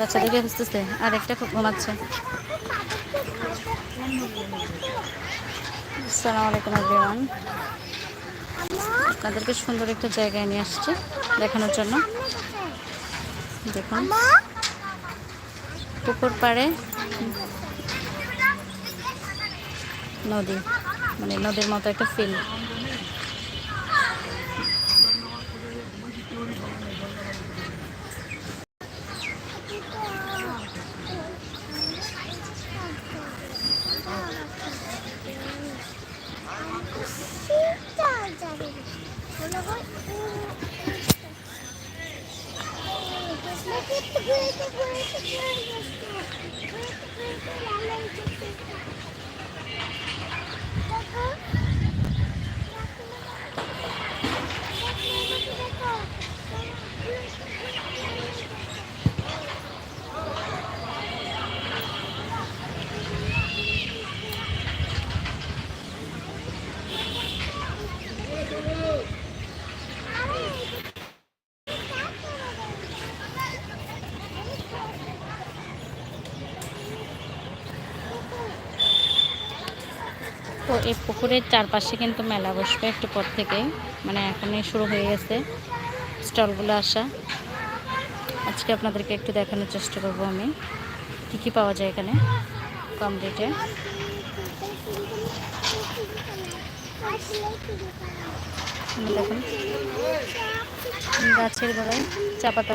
বাচ্চাদেরকে খুঁজতেছে। আর একটা খুব ঘুমাচ্ছে। আসসালামু আলাইকুম আপনাদেরকে সুন্দর একটা জায়গায় নিয়ে আসছে দেখানোর জন্য। দেখুন। পুকুর পাড়ে। নদী মানে নদীর মতো একটা ফিল Oh, তো এই পুকুরের চারপাশে কিন্তু মেলা বসবে একটু পর থেকে। মানে এখনই শুরু হয়ে গেছে স্টলগুলো আসা। আজকে আপনাদেরকে একটু দেখানোর চেষ্টা করব আমি। কী কী পাওয়া যায় এখানে কম রেটে? দেখুন। গাছের গোড়ায় চা পাতা।